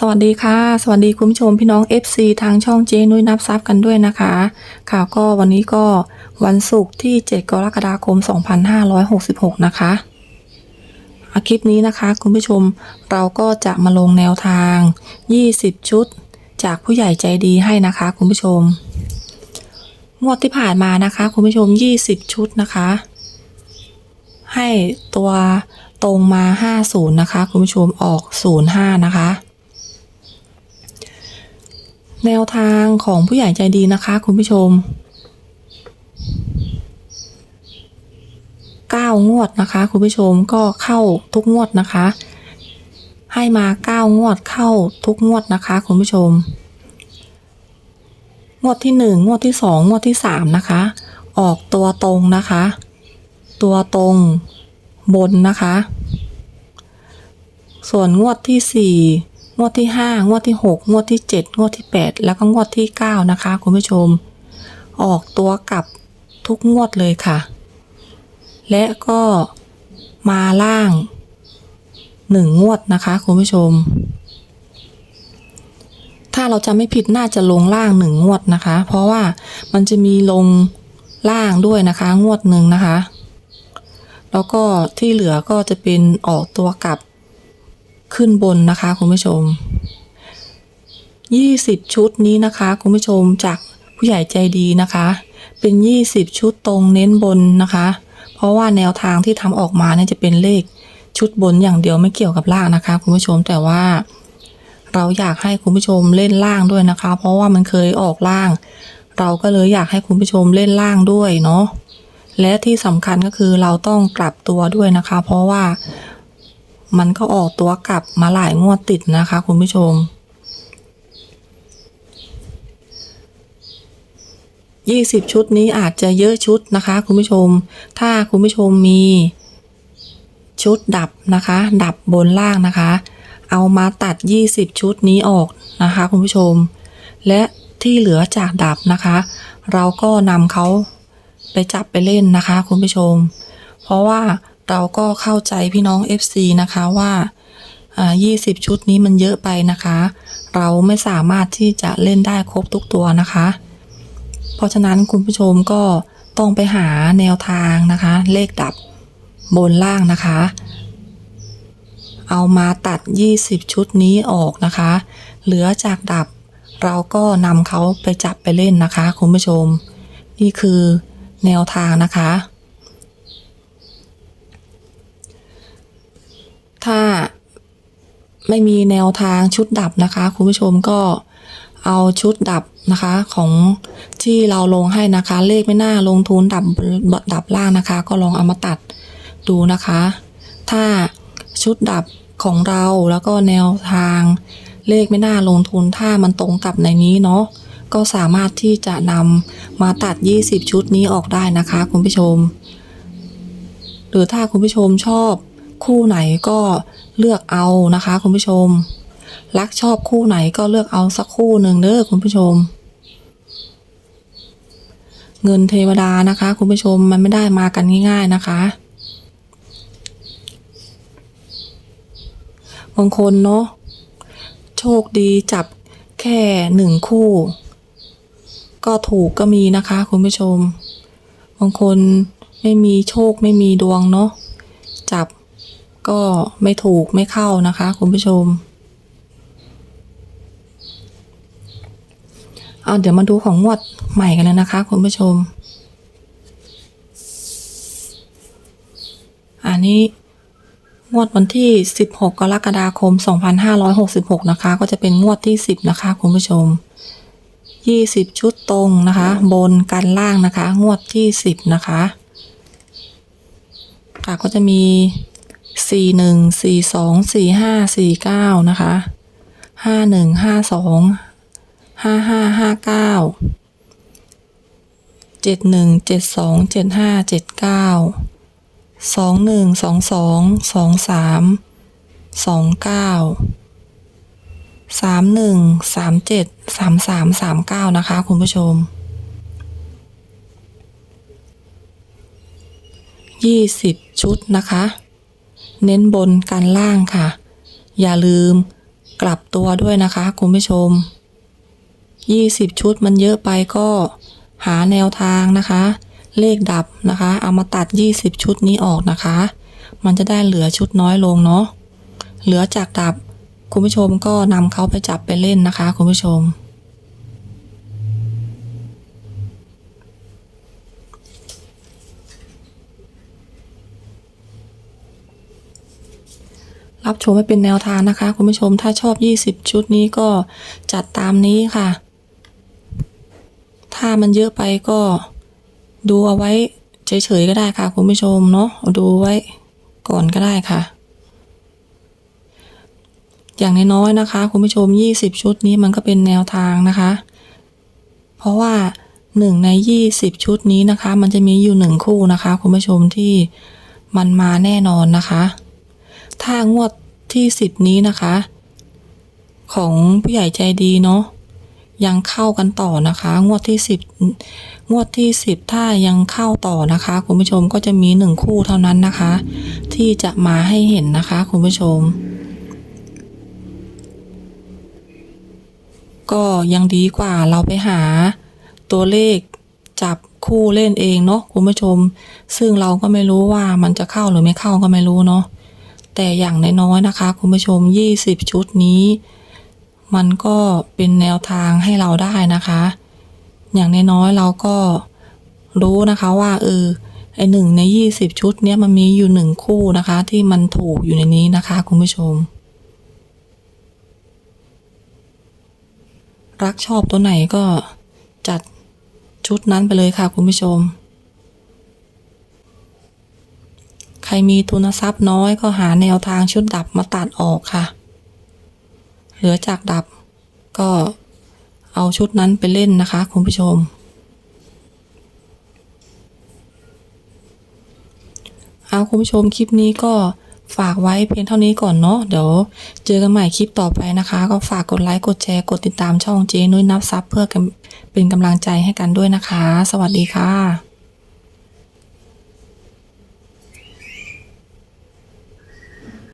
สวัสดีค่ะ สวัสดีคุณผู้ชมพี่น้อง FC ทางช่องเจนุ้ยนับซับกันด้วยนะคะ ค่ะก็วันนี้ก็วันศุกร์ที่ 7 กรกฎาคม 2566 นะคะอาคลิปนี้นะคะ คุณผู้ชมเราก็จะมาลงแนวทาง 20 ชุด จากผู้ใหญ่ใจดีให้นะคะ คุณผู้ชม งวดที่ผ่านมานะคะ คุณผู้ชม 20 ชุดนะคะ ให้ตัวตรงมา 50 นะคะ คุณผู้ชมออก 05 นะคะ แนวทางของผู้ใหญ่ใจดีนะคะ คุณผู้ชม 9 งวดนะคะ คุณผู้ชมก็เข้าทุกงวดนะคะ ให้มา 9 งวดเข้าทุกงวดนะคะ คุณผู้ชม งวดที่ 1 งวดที่ 2 งวดที่ 3 นะคะ ออกตัวตรงนะคะ ตัวตรงบนนะคะ ส่วนงวดที่ 4 งวดที่ 5 งวดที่ 6 งวดที่ 7 งวดที่ 8 แล้วก็งวดที่ 9 นะคะ คุณผู้ชม ออกตัวกลับทุกงวดเลยค่ะ และก็มาล่าง 1 งวดนะคะคุณผู้ชม ถ้าเราจะไม่ผิดน่าจะลงล่างหนึ่งงวดนะคะ เพราะว่ามันจะมีลงล่างด้วยนะคะ งวดหนึ่งนะคะ แล้วก็ที่เหลือก็จะเป็นออกตัวกลับ ขึ้นบนนะคะคุณผู้ชม 20 ชุดนี้นะคะคุณผู้ชมจากผู้ใหญ่ใจดีนะคะ เป็น 20 ชุดตรงเน้นบนนะคะ เพราะว่าแนวทางที่ทำออกมาเนี่ยจะเป็นเลขชุดบนอย่างเดียวไม่เกี่ยวกับล่างนะคะ คุณผู้ชมแต่ว่าเราอยากให้คุณผู้ชมเล่นล่างด้วยนะคะ เพราะว่ามันเคยออกล่าง เราก็เลยอยากให้คุณผู้ชมเล่นล่างด้วยเนาะและที่สำคัญก็คือเราต้องกลับตัวด้วยนะคะ เพราะว่า มันก็ออกตัวกลับมาหลายงวดติดนะคะ คุณผู้ชม 20 ชุดนี้อาจจะเยอะชุดนะคะ คุณผู้ชม ถ้าคุณผู้ชมมี ชุดดับนะคะ ดับบนล่างนะคะ เอามาตัด 20 ชุดนี้ออกนะคะ คุณผู้ชม และที่เหลือจากดับนะคะ เราก็นำเขาไปจับไปเล่นนะคะ คุณผู้ชม เพราะว่า เราก็เข้าใจพี่น้อง FC นะคะว่าอ่า20ชุดนี้มันเยอะไปนะคะ เราไม่สามารถที่จะเล่นได้ครบทุกตัวนะคะ เพราะฉะนั้นคุณผู้ชมก็ต้องไปหาแนวทางนะคะ เลขดับบนล่างนะคะ เอามาตัด 20 ชุดนี้ออกนะคะ เหลือจากดับเราก็นำเขาไปจับไปเล่นนะคะ คุณผู้ชม นี่คือแนวทางนะคะ ถ้า ไม่มีแนวทางชุดดับนะคะ คุณผู้ชมก็เอาชุดดับนะคะของที่เราลงให้นะคะ เลขไม่น่าลงทุนดับดับล่างนะคะ ก็ลองเอามาตัดดูนะคะ ถ้าชุดดับของเราแล้วก็แนวทางเลขไม่น่าลงทุนถ้ามันตรงกับในนี้เนาะก็สามารถที่จะนำมาตัด 20 ชุดนี้ออกได้นะคะ คุณผู้ชม หรือถ้าคุณผู้ชมชอบ คู่ไหนก็เลือกเอานะคะ คุณผู้ชม รักชอบคู่ไหนก็เลือกเอาสักคู่หนึ่งเด้อคุณผู้ชม เงินเทวดานะคะ คุณผู้ชมมันไม่ได้มากันง่าย ๆนะคะบางคนเนาะโชคดีจับแค่หนึ่งคู่ ก็ถูกก็มีนะคะ คุณผู้ชมบางคนไม่มีโชคไม่มีดวงเนาะจับ ก็ไม่ถูกไม่เข้านะคะ คุณผู้ชมเอาเดี๋ยวมาดูของงวดใหม่กันเลยนะคะ คุณผู้ชม อันนี้งวดวันที่ 16 กรกฎาคม 2566 นะคะ ก็จะเป็นงวดที่ 10 นะคะ คุณผู้ชม 20 ชุดตรงนะคะ บนกันล่างนะคะ งวดที่ 10 นะคะค่ะก็จะมี สี่หนึ่งสี่สองสี่ห้าสี่เก้านะคะห้าหนึ่งห้าสองห้าห้าห้าเก้าเจ็ดหนึ่งเจ็ดสองเจ็ดห้าเจ็ดเก้าสองหนึ่งสองสองสองสามสองเก้าสามหนึ่งสามเจ็ดสามสามสามเก้านะคะ คุณผู้ชมยี่สิบชุดนะคะ เน้นบนกันล่างค่ะ อย่าลืมกลับตัวด้วยนะคะคุณผู้ชม 20 ชุดมันเยอะไปก็หาแนวทางนะคะ เลขดับนะคะ เอามาตัด 20 ชุดนี้ออกนะคะ มันจะได้เหลือชุดน้อยลงเนาะเหลือจากดับคุณผู้ชมก็นำเขาไปจับไปเล่นนะคะ คุณผู้ชม รับชมให้เป็นแนวทางนะคะ คุณผู้ชมถ้าชอบ 20 ชุดนี้ก็จัดตามนี้ค่ะ ถ้ามันเยอะไปก็ดูเอาไว้เฉยๆก็ได้ค่ะ คุณผู้ชมเนาะดูไว้ก่อนก็ได้ค่ะ อย่างน้อยๆนะคะ คุณผู้ชม 20 ชุดนี้มันก็เป็นแนวทางนะคะ เพราะว่าหนึ่งใน 20 ชุดนี้นะคะ มันจะมีอยู่หนึ่งคู่นะคะ คุณผู้ชมที่มันมาแน่นอนนะคะ ถ้างวดที่10นี้นะคะ ของผู้ใหญ่ใจดีเนาะยังเข้ากันต่อนะคะ งวดที่10งวดที่10ถ้ายังเข้าต่อนะคะคุณผู้ชมก็จะมีหนึ่งคู่เท่านั้นนะคะ ที่จะมาให้เห็นนะคะคุณผู้ชม ก็ยังดีกว่าเราไปหาตัวเลขจับคู่เล่นเองเนาะคุณผู้ชม ซึ่งเราก็ไม่รู้ว่ามันจะเข้าหรือไม่เข้าก็ไม่รู้เนาะ แต่อย่างน้อยๆนะคะ คุณผู้ชม 20 ชุดนี้ มันก็เป็นแนวทางให้เราได้นะคะ อย่างน้อยๆเราก็รู้นะคะว่าเออไอหนึ่งใน 20 ชุดเนี้ยมันมีอยู่หนึ่งคู่นะคะ ที่มันถูกอยู่ในนี้นะคะ คุณผู้ชม รักชอบตัวไหนก็จัดชุดนั้นไปเลยค่ะคุณผู้ชม ใครมีทุนทรัพย์น้อยก็หาแนวทางชุดดับมาตัดออกค่ะ เหลือจากดับก็เอาชุดนั้นไปเล่นนะคะ คุณผู้ชม เอาคุณผู้ชมคลิปนี้ก็ฝากไว้เพียงเท่านี้ก่อนเนาะเดี๋ยวเจอกันใหม่คลิปต่อไปนะคะ ก็ฝากกดไลค์กดแชร์กดติดตามช่องเจนุ้ยนับซับเพื่อเป็นกำลังใจให้กันด้วยนะคะ สวัสดีค่ะ